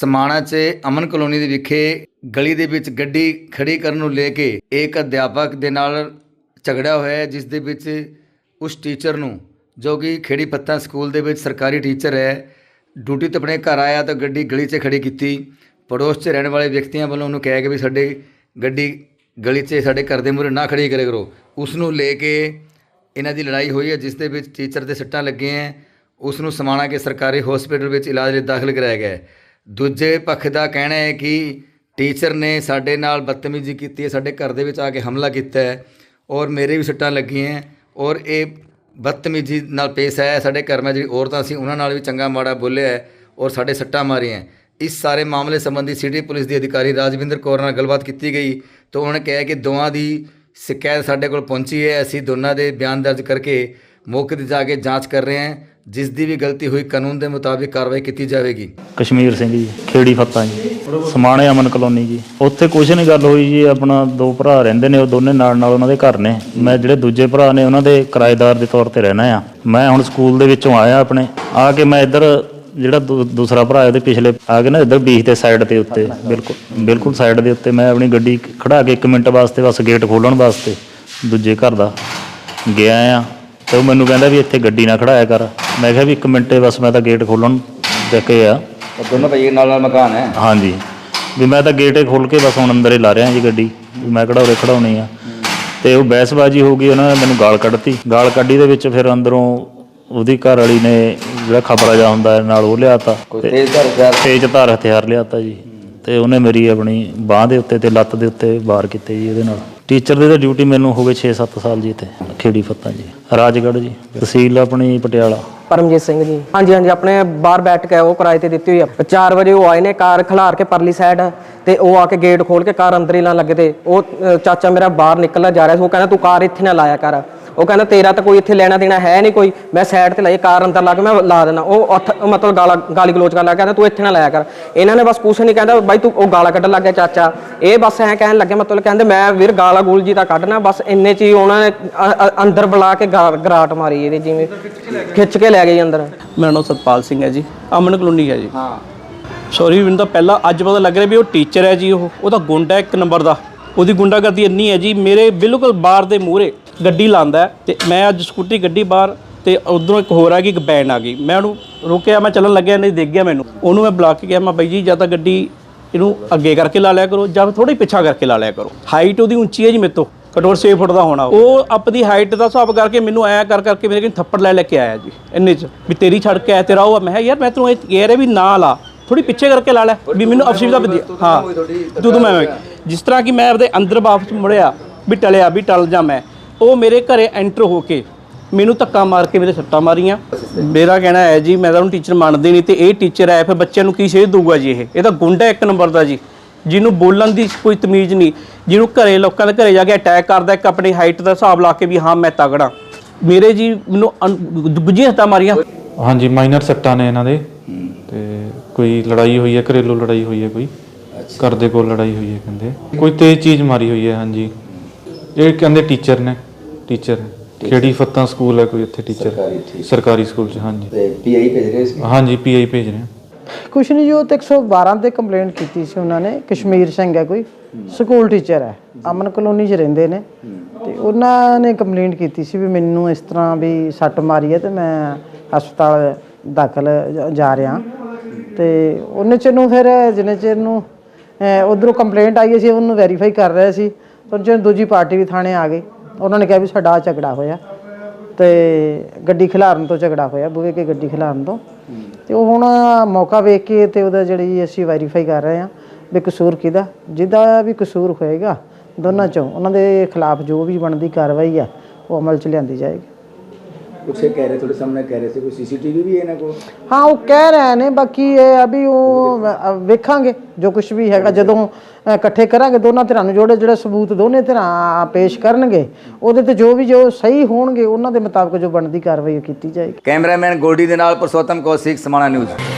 ਸਮਾਣਾ 'ਚ ਅਮਨ ਕਲੋਨੀ ਦੇ ਵਿਖੇ ਗਲੀ ਦੇ ਵਿੱਚ ਗੱਡੀ ਖੜੀ ਕਰਨ ਨੂੰ ਲੈ ਕੇ ਇੱਕ ਅਧਿਆਪਕ ਦੇ ਨਾਲ ਝਗੜਾ ਹੋਇਆ, ਜਿਸ ਦੇ ਵਿੱਚ ਉਸ ਟੀਚਰ ਨੂੰ, ਜੋ ਕਿ ਖੇੜੀ ਪੱਤਾ ਸਕੂਲ ਦੇ ਵਿੱਚ ਸਰਕਾਰੀ ਟੀਚਰ ਹੈ, ਡਿਊਟੀ ਤੋਂ ਆਪਣੇ ਘਰ ਆਇਆ ਤਾਂ ਗੱਡੀ ਗਲੀ 'ਚ ਖੜੀ ਕੀਤੀ। ਪੜੋਸ 'ਚ ਰਹਿਣ ਵਾਲੇ ਵਿਅਕਤੀਆਂ ਵੱਲੋਂ ਉਹਨੂੰ ਕਿਹਾ ਕਿ ਵੀ ਸਾਡੇ ਗੱਡੀ ਗਲੀ 'ਚ ਸਾਡੇ ਘਰ ਦੇ ਮੂਹਰੇ ਨਾ ਖੜੀ ਕਰੇ ਕਰੋ। ਉਸ ਨੂੰ ਲੈ ਕੇ ਇਹਨਾਂ ਦੀ ਲੜਾਈ ਹੋਈ ਹੈ, ਜਿਸ ਦੇ ਵਿੱਚ ਟੀਚਰ ਦੇ ਸੱਟਾਂ ਲੱਗੀਆਂ ਹੈ। ਉਸ ਨੂੰ ਸਮਾਣਾ ਕੇ ਸਰਕਾਰੀ ਹਸਪੀਟਲ ਵਿੱਚ ਇਲਾਜ ਲਈ ਦਾਖਲ ਕਰਾਇਆ ਗਿਆ ਹੈ। ਦੂਜੇ ਪੱਖ ਦਾ ਕਹਿਣਾ ਹੈ ਕਿ ਟੀਚਰ ਨੇ ਸਾਡੇ ਨਾਲ ਬਦਤਮੀਜ਼ੀ ਕੀਤੀ ਹੈ, ਸਾਡੇ ਘਰ ਦੇ ਵਿੱਚ ਆ ਕੇ ਹਮਲਾ ਕੀਤਾ ਹੈ ਔਰ ਮੇਰੇ ਵੀ ਸੱਟਾਂ ਲੱਗੀਆਂ ਹੈ ਔਰ ਇਹ ਬਦਤਮੀਜ਼ੀ ਨਾਲ ਪੇਸ਼ ਆਇਆ ਸਾਡੇ ਘਰ ਮੈਂ ਜਿਹੜੀ ਔਰਤਾਂ ਸੀ, ਉਹਨਾਂ ਨਾਲ ਵੀ ਚੰਗਾ ਮਾੜਾ ਬੋਲਿਆ ਔਰ ਸਾਡੇ ਸੱਟਾਂ ਮਾਰੀਆਂ ਇਸ ਸਾਰੇ ਮਾਮਲੇ ਸੰਬੰਧੀ ਸਿਟੀ ਪੁਲਿਸ ਦੀ ਅਧਿਕਾਰੀ ਰਾਜਵਿੰਦਰ ਕੌਰ ਨਾਲ ਗੱਲਬਾਤ ਕੀਤੀ ਗਈ ਤਾਂ ਉਹਨਾਂ ਨੇ ਕਿਹਾ ਕਿ ਦੋਵਾਂ ਦੀ ਸ਼ਿਕਾਇਤ ਸਾਡੇ ਕੋਲ ਪਹੁੰਚੀ ਹੈ। ਅਸੀਂ ਦੋਨਾਂ ਦੇ ਬਿਆਨ ਦਰਜ ਕਰਕੇ ਮੌਕੇ ਤੇ ਜਾ ਕੇ ਜਾਂਚ ਕਰ ਰਹੇ ਹਾਂ। ਜਿਸ ਦੀ ਵੀ ਗਲਤੀ ਹੋਈ, ਕਾਨੂੰਨ ਦੇ ਮੁਤਾਬਿਕ ਕਾਰਵਾਈ ਕੀਤੀ ਜਾਵੇਗੀ। ਕਸ਼ਮੀਰ ਸਿੰਘ ਜੀ, ਖੇੜੀ ਫੱਤਾ ਜੀ, ਸਮਾਣੇ ਅਮਨ ਕਲੋਨੀ ਜੀ। ਉੱਥੇ ਕੁਛ ਨਹੀਂ ਗੱਲ ਹੋਈ ਜੀ, ਆਪਣਾ ਦੋ ਭਰਾ ਰਹਿੰਦੇ ਨੇ, ਉਹ ਦੋਨੇ ਨਾਲ ਨਾਲ ਉਹਨਾਂ ਦੇ ਘਰ ਨੇ। ਮੈਂ ਜਿਹੜੇ ਦੂਜੇ ਭਰਾ ਨੇ, ਉਹਨਾਂ ਦੇ ਕਿਰਾਏਦਾਰ ਦੇ ਤੌਰ ਤੇ ਰਹਿਣਾ ਆ। ਮੈਂ ਹੁਣ ਸਕੂਲ ਦੇ ਵਿੱਚੋਂ ਆਇਆ ਆਪਣੇ। ਆ ਕੇ ਮੈਂ ਇੱਧਰ ਜਿਹੜਾ ਦੂ- ਦੂਸਰਾ ਭਰਾ ਉਹਦੇ ਪਿਛਲੇ, ਆ ਕੇ ਨਾ ਇੱਧਰ ਬੀਚ ਦੇ ਸਾਈਡ ਤੇ ਉੱਤੇ, ਬਿਲਕੁਲ ਬਿਲਕੁਲ ਸਾਈਡ ਦੇ ਉੱਤੇ ਮੈਂ ਆਪਣੀ ਗੱਡੀ ਖੜਾ ਕੇ 1 ਮਿੰਟ ਵਾਸਤੇ ਬਸ ਗੇਟ ਖੋਲਣ ਵਾਸਤੇ ਦੂਜੇ ਘਰ ਦਾ ਗਿਆ ਆ। ਤੇ ਉਹ ਮੈਨੂੰ ਕਹਿੰਦਾ ਵੀ ਇੱਥੇ ਗੱਡੀ ਨਾ ਖੜਾਇਆ ਕਰ। ਮੈਂ ਕਿਹਾ ਵੀ 1 ਮਿੰਟੇ ਬਸ ਮੈਂ ਤਾਂ ਗੇਟ ਖੋਲਣ ਕੇ ਆ। ਉਹ ਦੋਨੋਂ ਭਾਈ ਨਾਲ ਨਾਲ ਮਕਾਨ ਹੈ। ਹਾਂਜੀ। ਵੀ ਮੈਂ ਤਾਂ ਗੇਟ ਹੀ ਖੋਲ ਕੇ ਬਸ ਹੁਣ ਅੰਦਰ ਹੀ ਲਾ ਰਿਹਾ ਜੀ ਗੱਡੀ। ਵੀ ਮੈਂ ਕਿਹੜਾ ਉਰੇ ਖੜਾਉਣੀ ਆ। ਤੇ ਉਹ ਬਹਿਸਬਾਜੀ ਹੋ ਗਈ ਉਹਨਾਂ ਨੇ ਮੈਨੂੰ ਗਾਲ ਕੱਢਤੀ। ਗਾਲ ਕੱਢੀ ਦੇ ਵਿੱਚ ਫਿਰ ਅੰਦਰੋਂ ਉਹਦੀ ਘਰ ਵਾਲੀ ਨੇ ਜਿਹੜਾ ਖਬਰਾ ਜਾ ਹੁੰਦਾ ਨਾਲ ਉਹ ਲਿਆਤਾ। ਤੇਜ਼ ਧਾਰ ਹਥਿਆਰ? ਤੇਜ਼ ਧਾਰ ਹਥਿਆਰ ਲਿਆਤਾ ਜੀ। ਤੇ ਉਹਨੇ ਮੇਰੀ ਆਪਣੀ ਬਾਹ ਦੇ ਉੱਤੇ ਤੇ ਲੱਤ ਦੇ ਉੱਤੇ ਵਾਰ ਕੀਤੇ ਜੀ ਉਹਦੇ ਨਾਲ। ਟੀਚਰ ਦੀ ਤਾਂ ਡਿਊਟੀ ਮੈਨੂੰ ਹੋ ਗਏ 6-7 ਸਾਲ ਜੀ ਤੇ ਖੇੜੀ ਫੱਤਾ ਜੀ। ਰਾਜਗੜ੍ਹ ਜੀ, ਤਹਿਸੀਲ ਆਪਣੀ ਪਟਿਆਲਾ। ਪਰਮਜੀਤ ਸਿੰਘ ਜੀ। ਹਾਂਜੀ ਹਾਂਜੀ, ਆਪਣੇ ਬਾਹਰ ਬੈਠ ਕੇ ਉਹ ਕਿਰਾਏ ਤੇ ਦਿੱਤੀ ਹੋਈ ਆ। 4 ਵਜੇ ਉਹ ਆਏ ਨੇ ਕਾਰ ਖਿਲਾਰ ਕੇ ਪਰਲੀ ਸਾਈਡ ਤੇ ਉਹ ਆ ਕੇ ਗੇਟ ਖੋਲ ਕੇ ਕਾਰ ਅੰਦਰ ਹੀ ਨਾ ਲੱਗੇ ਤੇ ਉਹ ਚਾਚਾ ਮੇਰਾ ਬਾਹਰ ਨਿਕਲਦਾ ਜਾ ਰਿਹਾ ਸੀ। ਉਹ ਕਹਿੰਦਾ, ਤੂੰ ਕਾਰ ਇੱਥੇ ਨਾ ਲਾਇਆ ਕਰ। ਉਹ ਕਹਿੰਦਾ ਤੇਰਾ ਤਾਂ ਕੋਈ ਇੱਥੇ ਲੈਣਾ ਦੇਣਾ ਹੈ ਨਹੀਂ ਕੋਈ। ਮੈਂ ਸਾਈਡ ਤੇ ਲਾਈ ਕਾਰ ਅੰਦਰ ਲਾ ਕੇ ਮੈਂ ਲਾ ਦੇਣਾ ਉਹ ਉੱਥ- ਮਤਲਬ ਗਾਲਾ, ਗਾਲੀ ਗਲੋਚ ਕਰਨ ਲੱਗਾ ਕਹਿੰਦਾ ਤੂੰ ਇੱਥੇ ਨਾ ਲਾਇਆ ਕਰ। ਇਹਨਾਂ ਨੇ ਬਸ ਕੁਛ ਨਹੀਂ ਕਹਿੰਦਾ, ਬਾਈ ਤੂੰ ਉਹ ਗਾਲਾ ਕੱਢਣ ਲੱਗ ਗਿਆ ਚਾਚਾ। ਇਹ ਬਸ ਐਂ ਕਹਿਣ ਲੱਗੇ, ਮਤਲਬ ਕਹਿੰਦੇ ਮੈਂ ਵੀਰ ਗਾਲਾ ਗੂਲ ਜੀ ਤਾਂ ਕੱਢਣਾ, ਬਸ ਇੰਨੇ ਚ ਹੀ ਉਹਨਾਂ ਨੇ ਅੰਦਰ ਬੁਲਾ ਕੇ ਗਾ- ਗਰਾਟ ਮਾਰੀ ਇਹਦੇ ਜਿਵੇਂ। ਖਿੱਚ ਕੇ ਲੈ ਗਏ ਅੰਦਰ। ਮੇਰਾ ਨਾਮ ਸਤਪਾਲ ਸਿੰਘ ਹੈ ਜੀ। ਅਮਨ ਕਲੋਨੀ ਹੈ ਜੀ। ਹਾਂ ਸੌਰੀ ਮੈਨੂੰ ਤਾਂ ਪਹਿਲਾਂ ਅੱਜ ਪਤਾ ਲੱਗ ਰਿਹਾ ਵੀ ਉਹ ਟੀਚਰ ਹੈ ਜੀ ਉਹ। ਉਹਦਾ ਗੁੰਡਾ ਇੱਕ ਨੰਬਰ ਦਾ। ਉਹਦੀ ਗੁੰਡਾਗਰਦੀ ਇੰਨੀ ਹੈ ਜੀ, ਮੇਰੇ ਬਿਲਕੁਲ ਬਾਹਰ ਦੇ ਮੂਹਰੇ। ਗੱਡੀ ਲਾਂਦਾ ਤੇ ਮੈਂ ਅੱਜ ਸਕੂਟੀ ਗੱਡੀ ਬਾਹਰ ਤੇ ਉਧਰੋਂ ਇੱਕ ਹੋਰ ਆ ਗਈ ਇੱਕ ਬੈਨ ਆ ਗਈ। ਮੈਂ ਉਹਨੂੰ ਰੋਕਿਆ ਮੈਂ ਚੱਲਣ ਲੱਗਿਆ ਨਹੀਂ ਦੇਖ ਗਿਆ ਮੈਨੂੰ। ਉਹਨੂੰ ਮੈਂ ਬੁਲਾ ਕੇ ਕਿਹਾ ਮੈਂ ਬਾਈ ਜੀ ਜਾਂ ਤਾਂ ਗੱਡੀ ਇਹਨੂੰ ਅੱਗੇ ਕਰਕੇ ਲਾ ਲਿਆ ਕਰੋ ਜਾਂ ਥੋੜੀ ਪਿੱਛਾ ਕਰਕੇ ਲਾ ਲਿਆ ਕਰੋ। ਹਾਈਟ ਉਹਦੀ ਉੱਚੀ ਹੈ ਜੀ ਮੇਰੇ ਤੋਂ ਘੱਟ 6 ਫੁੱਟ ਦਾ ਹੋਣਾ ਉਹ। ਆਪਣੀ ਹਾਈਟ ਦਾ ਹਿਸਾਬ ਕਰਕੇ ਮੈਨੂੰ ਐਂ ਕਰ ਕਰਕੇ ਮੇਰੇ ਕੋਲ ਥੱਪੜ ਲੈ ਲੈ ਕੇ ਆਇਆ ਜੀ ਇੰਨੇ ਚ। ਵੀ ਤੇਰੀ ਛੱਡ ਕੇ ਆਇਆ ਤੇਰਾ ਉਹ। ਮੈਂ ਕਿਹਾ ਯਾਰ ਮੈਂ ਤੈਨੂੰ ਇਹ ਕਹਿ ਰਿਹਾ ਵੀ ਨਾ ਲਾ ਥੋੜੀ ਪਿੱਛੇ ਕਰਕੇ ਲਾ ਲੈ। ਵੀ ਮੈਨੂੰ ਅਫਸਰ ਦਾ ਹਾਂ ਤੂੰ ਮੈਂ ਜਿਸ ਤਰ੍ਹਾਂ ਕਿ ਮੈਂ ਆਪਦੇ ਅੰਦਰ ਵਾਪਸ ਮੁੜਿਆ ਵੀ ਟਲਿਆ ਵੀ ਟਲ ਜਾ ਮੈਂ। ਉਹ ਮੇਰੇ ਘਰੇ ਐਂਟਰ ਹੋ ਕੇ ਮੈਨੂੰ ਧੱਕਾ ਮਾਰ ਕੇ ਮੇਰੇ ਸੱਟਾਂ ਮਾਰੀਆਂ। ਮੇਰਾ ਕਹਿਣਾ ਹੈ ਜੀ ਮੈਂ ਤਾਂ ਉਹਨੂੰ ਟੀਚਰ ਮੰਨਦੇ ਨਹੀਂ ਤੇ ਇਹ ਟੀਚਰ ਹੈ ਫਿਰ ਬੱਚਿਆਂ ਨੂੰ ਕੀ ਸੇਧ ਦਊਗਾ ਜੀ ਇਹ? ਇਹ ਤਾਂ ਗੁੰਡਾ ਇੱਕ ਨੰਬਰ ਦਾ ਜੀ। ਜਿਹਨੂੰ ਬੋਲਣ ਦੀ ਕੋਈ ਤਮੀਜ਼ ਨਹੀਂ ਜਿਹਨੂੰ ਘਰੇ ਲੋਕਾਂ ਦੇ ਘਰੇ ਜਾ ਕੇ ਅਟੈਕ ਕਰਦਾ ਇੱਕ ਆਪਣੀ ਹਾਈਟ ਦਾ ਹਿਸਾਬ ਲਾ ਕੇ ਵੀ ਹਾਂ ਮੈਂ ਤਗੜਾ। ਮੇਰੇ ਜੀ ਮੈਨੂੰ ਗੁੱਝੀਆਂ ਹੱਥਾਂ ਮਾਰੀਆਂ। ਹਾਂਜੀ ਮਾਈਨਰ ਸੱਟਾਂ ਨੇ ਇਹਨਾਂ ਦੇ। ਤੇ ਕੋਈ ਲੜਾਈ ਹੋਈ ਹੈ ਘਰੇਲੂ ਲੜਾਈ ਹੋਈ ਹੈ ਕੋਈ। ਘਰ ਦੇ ਕੋਲ ਲੜਾਈ ਹੋਈ ਹੈ ਕਹਿੰਦੇ। ਕੋਈ ਤੇਜ਼ ਚੀਜ਼ ਮਾਰੀ ਹੋਈ ਹੈ ਹਾਂਜੀ। ਇਹ ਕਹਿੰਦੇ ਟੀਚਰ ਨੇ ਟੀਚਰ ਕਿਹੜੀ ਫੱਤਾ ਸਕੂਲ ਹੈ ਕੋਈ ਇੱਥੇ ਟੀਚਰ ਸਰਕਾਰੀ ਸਕੂਲ ਚ ਹਾਂਜੀ। ਤੇ ਪੀਆਈ ਭੇਜ ਰਹੇ ਸੀ? ਹਾਂਜੀ ਪੀਆਈ ਭੇਜ ਰਹੇ ਹਾਂ। ਕੁਛ ਨਹੀਂ ਜੀ ਉਹ ਤੇ 112 ਤੇ ਕੰਪਲੇਂਟ ਕੀਤੀ ਸੀ ਉਹਨਾਂ ਨੇ ਕਸ਼ਮੀਰ ਸਿੰਘ ਹੈ ਕੋਈ ਸਕੂਲ ਟੀਚਰ ਹੈ ਅਮਨ ਕਲੋਨੀ 'ਚ ਰਹਿੰਦੇ ਨੇ। ਤੇ ਉਹਨਾਂ ਨੇ ਕੰਪਲੇਂਟ ਕੀਤੀ ਸੀ ਵੀ ਮੈਨੂੰ ਇਸ ਤਰ੍ਹਾਂ ਵੀ ਸੱਟ ਮਾਰੀ ਹੈ ਤੇ ਮੈਂ ਹਸਪਤਾਲ ਦਾਖਲ ਜ- ਜਾ ਰਿਹਾ। ਤੇ ਉਹਨੇ ਚਿਰ ਨੂੰ ਫਿਰ ਜਿੰਨੇ ਚਿਰ ਨੂੰ ਉਧਰੋਂ ਕੰਪਲੇਂਟ ਆਈ ਸੀ ਉਹਨੂੰ ਵੈਰੀਫਾਈ ਕਰ ਰਹੇ ਸੀ। ਪਰ ਜਦੋਂ ਦੂਜੀ ਪਾਰਟੀ ਵੀ ਥਾਣੇ ਆ ਗਈ ਉਹਨਾਂ ਨੇ ਕਿਹਾ ਵੀ ਸਾਡਾ ਆਹ ਝਗੜਾ ਹੋਇਆ ਤੇ ਗੱਡੀ ਖਿਲਾਰਨ ਤੋਂ ਝਗੜਾ ਹੋਇਆ ਬੂਹੇ ਕੇ ਗੱਡੀ ਖਿਲਾਰਨ ਤੋਂ। ਤੇ ਉਹ ਹੁਣ ਮੌਕਾ ਵੇਖ ਕੇ ਤੇ ਉਹਦਾ ਜਿਹੜੀ ਅਸੀਂ ਵੈਰੀਫਾਈ ਕਰ ਰਹੇ ਹਾਂ ਵੀ ਕਸੂਰ ਕਿਹਦਾ ਜਿਹਦਾ ਵੀ ਕਸੂਰ ਹੋਏਗਾ ਦੋਨਾਂ ਚੋਂ ਉਹਨਾਂ ਦੇ ਖਿਲਾਫ ਜੋ ਵੀ ਬਣਦੀ ਕਾਰਵਾਈ ਆ ਉਹ ਅਮਲ ਚ ਲਿਆਂਦੀ ਜਾਏਗੀ। ਕੁਛ ਕਹਿ ਰਹੇ ਤੁਹਾਡੇ ਸਾਹਮਣੇ ਕਹਿ ਰਹੇ ਸੀ ਕੋਈ ਸੀਸੀਟੀਵੀ ਵੀ ਹੈ ਇਹਨਾਂ ਕੋਲ? ਹਾਂ ਉਹ ਕਹਿ ਰਹੇ ਨੇ ਬਾਕੀ ਇਹ ਆ ਵੀ ਉਹ ਅ, ਵੇਖਾਂਗੇ ਜੋ ਕੁਝ ਵੀ ਹੈਗਾ ਜਦੋਂ ਇਕੱਠੇ ਕਰਾਂਗੇ ਦੋਨਾਂ ਧਿਰਾਂ ਨੂੰ ਜੋੜੇ ਜਿਹੜੇ ਸਬੂਤ ਦੋਨੇ ਧਿਰਾਂ ਪੇਸ਼ ਕਰਨਗੇ, ਉਹਦੇ ਤੇ ਜੋ ਵੀ ਜੋ ਸਹੀ ਹੋਣਗੇ, ਉਹਨਾਂ ਦੇ ਮੁਤਾਬਕ ਜੋ ਬਣਦੀ ਕਾਰਵਾਈ ਉਹ ਕੀਤੀ ਜਾਏਗੀ। ਕੈਮਰਾਮੈਨ ਗੋਲਡੀ ਦੇ ਨਾਲ ਪੁਰਸ਼ੋਤਮ ਕੌਸ਼ਿਕ ਸਮਾਣਾ ਨਿਊਜ਼।